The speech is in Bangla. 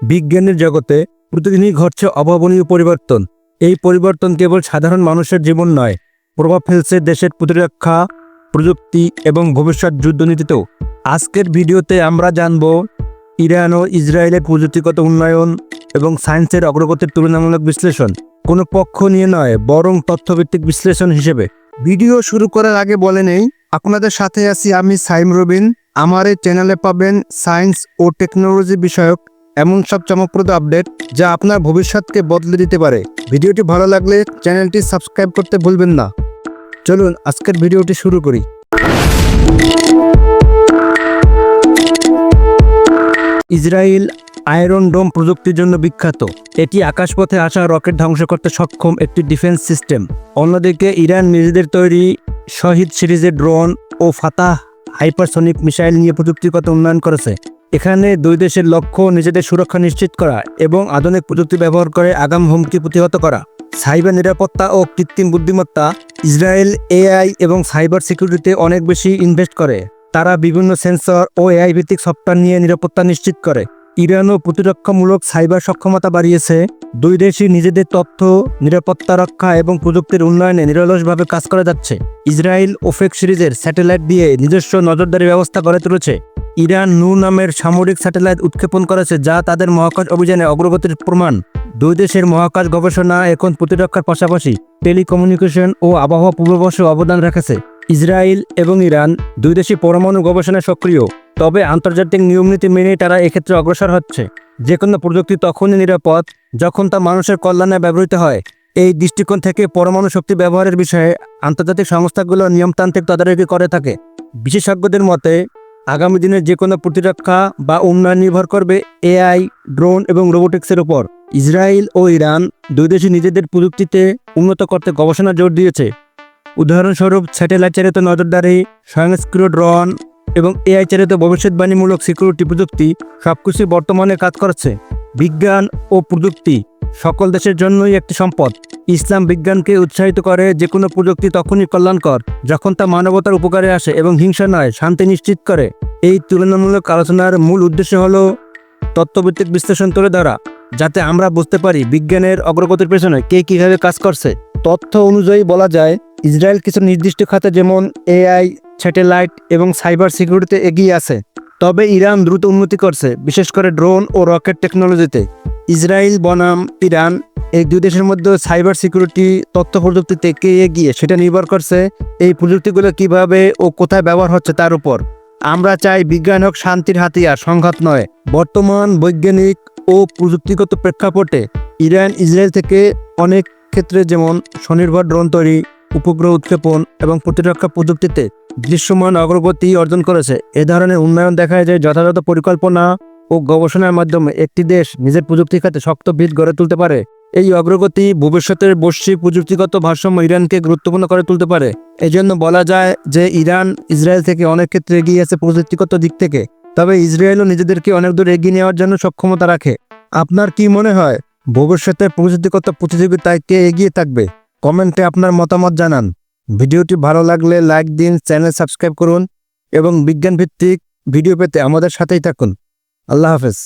বিজ্ঞানের জগতে প্রতিদিনই ঘটছে অভাবনীয় পরিবর্তন। এই পরিবর্তন কেবল সাধারণ মানুষের জীবন নয়, প্রভাব ফেলছে দেশের প্রতিরক্ষা, প্রযুক্তি এবং ভবিষ্যৎ যুদ্ধনীতিতেও। আজকের ভিডিওতে আমরা জানব ইরান ও ইসরায়েলের প্রযুক্তিগত উন্নয়ন এবং সায়েন্সের অগ্রগতির তুলনামূলক বিশ্লেষণ। কোনো পক্ষ নিয়ে নয়, বরং তথ্যভিত্তিক বিশ্লেষণ হিসেবে। ভিডিও শুরু করার আগে বলে নেই, আপনাদের সাথে আছি আমি সাইম রবিন। আমার এই চ্যানেলে পাবেন সায়েন্স ও টেকনোলজি বিষয়ক এমন সব চমকপ্রদ আপডেট যা আপনার ভবিষ্যৎকে বদলে দিতে পারে। ভিডিওটি ভালো লাগলে চ্যানেলটি সাবস্ক্রাইব করতে ভুলবেন না। চলুন, আজকের ভিডিওটি শুরু করি। ইসরায়েল আয়রন ডোম প্রযুক্তির জন্য বিখ্যাত। এটি আকাশপথে আসা রকেট ধ্বংস করতে সক্ষম একটি ডিফেন্স সিস্টেম। অন্যদিকে, ইরান নিজেদের তৈরি শহীদ সিরিজের ড্রোন ও ফাতাহ হাইপারসনিক মিসাইল নিয়ে প্রযুক্তিগত উন্নয়ন করেছে। এখানে দুই দেশের লক্ষ্য নিজেদের সুরক্ষা নিশ্চিত করা এবং আধুনিক প্রযুক্তি ব্যবহার করে আগাম হুমকি প্রতিহত করা। সাইবার নিরাপত্তা ও কৃত্রিম বুদ্ধিমত্তা ইসরায়েল, এআই এবং সাইবার সিকিউরিটিতে অনেক বেশি ইনভেস্ট করে। তারা বিভিন্ন সেন্সর ও এআই ভিত্তিক সফটওয়্যার নিয়ে নিরাপত্তা নিশ্চিত করে। ইরানও প্রতিরক্ষামূলক সাইবার সক্ষমতা বাড়িয়েছে। দুই দেশই নিজেদের তথ্য, নিরাপত্তা রক্ষা এবং প্রযুক্তির উন্নয়নে নিরলসভাবে কাজ করে যাচ্ছে। ইসরায়েল ওফেক সিরিজের স্যাটেলাইট দিয়ে নিজস্ব নজরদারি ব্যবস্থা গড়ে তুলেছে। ইরান নূ নামের সামরিক স্যাটেলাইট উৎক্ষেপণ করেছে যা তাদের মহাকাশ অভিযানে অগ্রগতির প্রমাণ। দুই দেশের মহাকাশ গবেষণা এখন প্রতিরক্ষার পাশাপাশি টেলিকমিউনিকেশন ও আবহাওয়া পূর্বাভাসে অবদান রেখেছে। ইসরায়েল এবং ইরান দুই দেশই পরমাণু গবেষণায় সক্রিয়, তবে আন্তর্জাতিক নিয়মনীতি মেনে তারা এক্ষেত্রে অগ্রসর হচ্ছে। যে কোনো প্রযুক্তি তখনই নিরাপদ, যখন তা মানুষের কল্যাণে ব্যবহৃত হয়। এই দৃষ্টিকোণ থেকে পরমাণু শক্তি ব্যবহারের বিষয়ে আন্তর্জাতিক সংস্থাগুলো নিয়মতান্ত্রিক তদারকি করে থাকে। বিশেষজ্ঞদের মতে আগামী দিনে যে কোনো প্রতিরক্ষা বা উন্নয়ন নির্ভর করবে এআই, ড্রোন এবং রোবোটিক্সের উপর। ইসরায়েল ও ইরান দুই দেশই নিজেদের প্রযুক্তিতে উন্নত করতে গবেষণা জোর দিয়েছে। উদাহরণস্বরূপ স্যাটেলাইট চালিত নজরদারি, স্বয়ংক্রিয় ড্রোন এবং এআই চালিত ভবিষ্যৎবাণীমূলক সিকিউরিটি প্রযুক্তি সবকিছু বর্তমানে কাজ করছে। বিজ্ঞান ও প্রযুক্তি সকল দেশের জন্যই একটি সম্পদ। ইসলাম বিজ্ঞানকে উৎসাহিত করে যে কোনো প্রযুক্তি তখনই কল্যাণকর, যখন তা মানবতার উপকারে আসে এবং হিংসা নয়, শান্তি নিশ্চিত করে। এই তুলনামূলক আলোচনার মূল উদ্দেশ্য হল তত্ত্বভিত্তিক বিশ্লেষণ তুলে ধরা, যাতে আমরা বুঝতে পারি বিজ্ঞানের অগ্রগতির পেছনে কে কীভাবে কাজ করছে। তথ্য অনুযায়ী বলা যায়, ইসরায়েল কিছু নির্দিষ্ট খাতে যেমন এআই, স্যাটেলাইট এবং সাইবার সিকিউরিটিতে এগিয়ে আছে। তবে ইরান দ্রুত উন্নতি করছে, বিশেষ করে ড্রোন ও রকেট টেকনোলজিতে। ইসরায়েল বনাম, ইরান এই দুই দেশের মধ্যে সাইবার সিকিউরিটি তথ্য প্রযুক্তি থেকে এগিয়ে সেটা নির্ভর করছে এই প্রযুক্তিগুলো কীভাবে ও কোথায় ব্যবহার হচ্ছে তার উপর। আমরা চাই বিজ্ঞান হোক, শান্তির হাতিয়ার, সংঘাত নয়। বর্তমান বৈজ্ঞানিক ও প্রযুক্তিগত প্রেক্ষাপটে ইরান ইসরায়েল থেকে অনেক ক্ষেত্রে যেমন স্বনির্ভর ড্রোন তৈরি, উপগ্রহ উৎক্ষেপণ এবং প্রতিরক্ষা প্রযুক্তিতে দৃশ্যমান অগ্রগতি অর্জন করেছে। এ ধরনের উন্নয়ন দেখা যায় যথাযথ পরিকল্পনা ও গবেষণার মাধ্যমে একটি দেশ নিজের প্রযুক্তি খাতে শক্ত ভিত গড়ে তুলতে পারে। এই অগ্রগতি ভবিষ্যতের বৈশ্বিক প্রযুক্তিগত ভারসাম্য ইরানকে গুরুত্বপূর্ণ করে তুলতে পারে। এই জন্য বলা যায় যে ইরান ইসরায়েল থেকে অনেক ক্ষেত্রে এগিয়ে আছে প্রযুক্তিগত দিক থেকে। তবে ইসরায়েলও নিজেদেরকে অনেক দূর এগিয়ে নেওয়ার জন্য সক্ষমতা রাখে। আপনার কি মনে হয় ভবিষ্যতে প্রযুক্তিগত প্রতিযোগিতায় কে এগিয়ে থাকবে? কমেন্টে আপনার মতামত জানান। ভিডিওটি ভালো লাগলে লাইক দিন, চ্যানেল সাবস্ক্রাইব করুন এবং বিজ্ঞান ভিত্তিক ভিডিও পেতে আমাদের সাথেই থাকুন। আল্লাহ হাফেজ